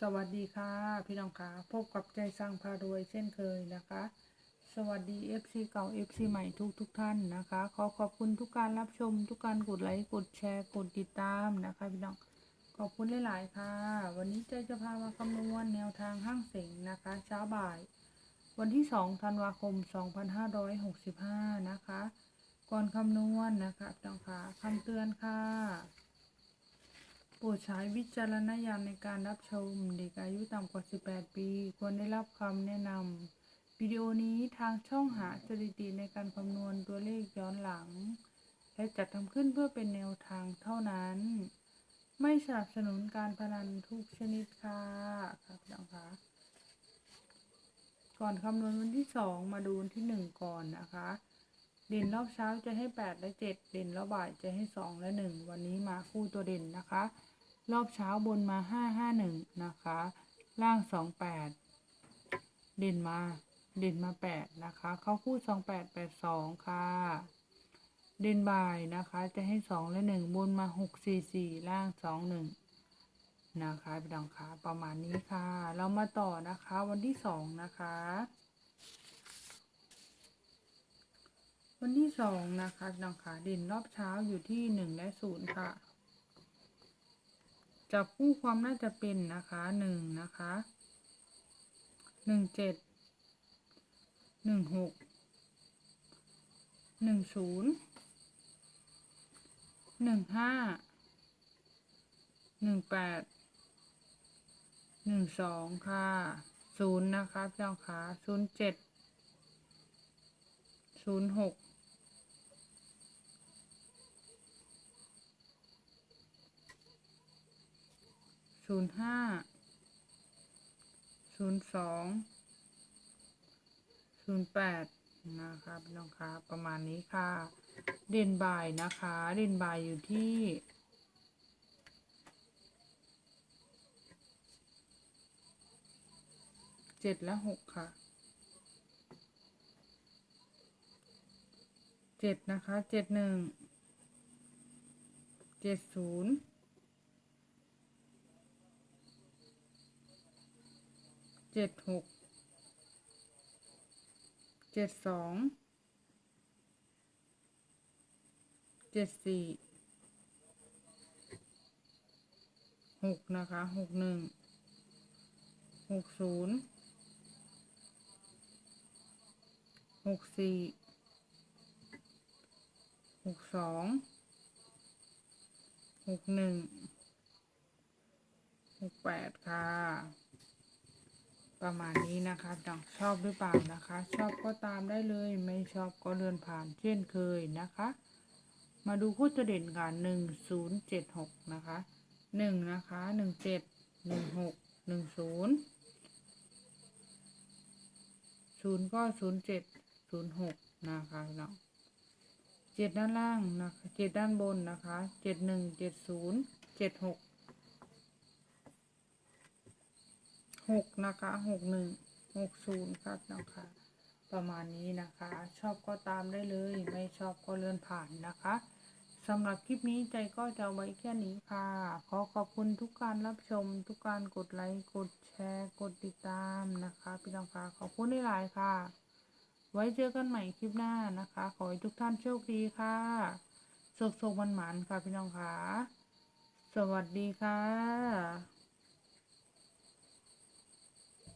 สวัสดีค่ะ พี่น้องคะพบกับใจสร้างพารวยเช่นเคยนะคะ สวัสดี FC เก่า FC ใหม่ทุกทุกท่านนะคะ ขอขอบคุณทุกการรับชม ทุกการกดไลค์กดแชร์กดติดตามนะคะพี่น้องขอบคุณหลาย ๆ ค่ะ วันนี้ใจจะพามาคำนวณแนวทางห้างเสงนะคะ เช้าบ่าย วันที่2ธันวาคม 2565 นะคะ ก่อนคำนวณนะคะพี่น้องคะคำเตือนค่ะ รดใช้วิจารณญาณในการรับชม เด็กอายุต่ำกว่า 18 ปี ควรได้รับคำแนะนำวิดีโอนี้ทางช่องหาสถิติในการคำนวณตัวเลขย้อนหลัง และจัดทำขึ้นเพื่อเป็นแนวทางเท่านั้น ไม่สนับสนุนการพนันทุกชนิดค่ะครับพี่น้องคะก่อนคำนวณวันที่สองมาดูวันที่หนึ่งก่อนนะคะเด่นรอบเช้าจะให้แปดและเจ็ดเด่นรอบบ่ายจะให้สองและหนึ่งวันนี้มาคู่ตัวเด่นนะคะ รอบเช้าบนมาห้าห้าหนึ่งนะคะ ล่างสองแปดเด่นมา เด่นมาแปดนะคะ เข้าคู่สองแปดแปดสองค่ะ เด่นบ่ายนะคะ จะให้สองและหนึ่งบนมาหกสี่สี่ล่างสองหนึ่งนะคะพี่น้องคะประมาณนี้ค่ะ เรามาต่อนะคะ วันที่สองนะคะ วันที่สองนะคะพี่น้องคะด่นรอบเช้าอยู่ที่หนึ่งและศูนย์ค่ะ จับคู่ความน่าจะเป็นนะคะหนึ่งนะคะหนึ่งเจ็ดหนึ่งหกหนึ่งศูนย์หนึ่งห้าหนึ่งแปดหนึ่งสองค่ะศูนย์นะคะพี่น้องคะศูนย์เจ็ดศูนย์หก ศูนย์ห้าศูนย์สองศูนย์แปดนะคะพี่น้องคะประมาณนี้ค่ะ เด่นบ่ายนะคะ เด่นบ่ายอยู่ที่เจ็ดและหกค่ะเจ็ดนะคะเจ็ดหนึ่งเจ็ดศูนย์ เจ็ดหก เจ็ดสอง เจ็ดสี่ หกนะคะหกหนึ่ง หกศูนย์ หกสี่ หกสอง หกหนึ่ง หกแปดค่ะ ประมาณนี้นะคะน้องชอบหรือเปล่านะคะ ชอบก็ตามได้เลย ไม่ชอบก็เลื่อนผ่านเช่นเคยนะคะ มาดูคู่ตัวเด่นกันหนึ่งศูนย์เจ็ดหกนะคะหนึ่งนะคะหนึ่งเจ็ดหนึ่งหกหนึ่งศูนย์ศูนย์ก็ศูนย์เจ็ดศูนย์หกนะคะเนาะเจ็ดด้านล่างนะคะเจ็ดด้านบนนะคะเจ็ดหนึ่งเจ็ดศูนย์เจ็ดหก หกนะคะหกหนึ่งหกศูนย์ครับนะคะ ประมาณนี้นะคะ ชอบก็ตามได้เลย ไม่ชอบก็เลื่อนผ่านนะคะสำหรับคลิปนี้ใจก็จะไว้แค่นี้ค่ะ ขอขอบคุณทุกการรับชม ทุกการกดไลค์กดแชร์ กดติดตามนะคะ พี่น้องค่ะขอบคุณหลายค่ะ ไว้เจอกันใหม่คลิปหน้านะคะ ขอให้ทุกท่านโชคดีค่ะสุขๆมันๆค่ะพี่น้องค่ะ สวัสดีค่ะ